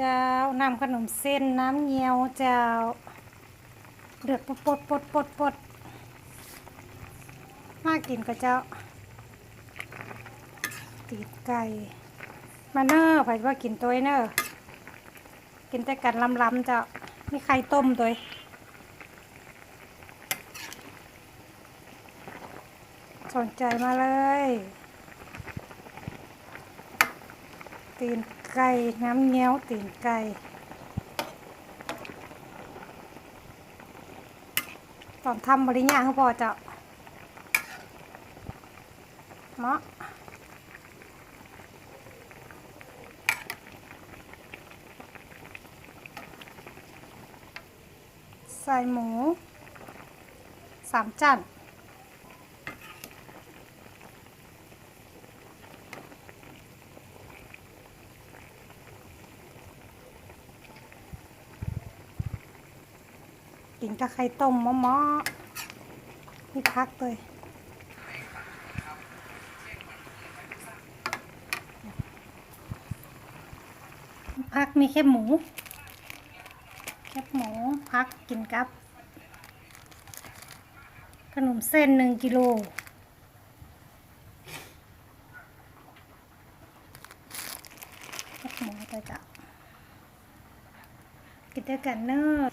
เจ้าน้ำขนมเส้นน้ำเงี้ยวเจ้า เดือดปดปดปดปดปดมากินก็เจ้า ตีดไก่ มาเนอร์ไผว่ากินตัวเนอร์กินแต่กันลำๆเจ้า มีไข่ต้มตัวสนใจมาเลย ตีน ไก่น้ำเงี้ยวตีนไก่ตอนทำบริญญาเขาพอจ้าเมาะใส่หมูสามจาน กินกับไข่ต้มมะๆมีพักเลยพักมีแค่หมู แคบหมูพักกินกับ ขนมเส้นหนึ่งกิโลแคบหมูไปจ้ะกินด้วยกันเนอะ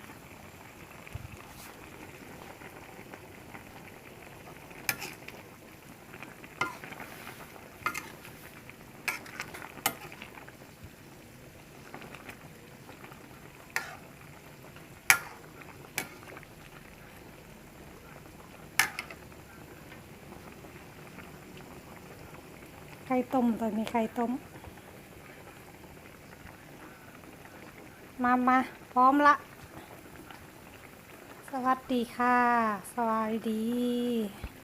ข่ต้มตอนมีไข่ต้ม มามาพร้อมละ สวัสดีค่ะ สวัสดี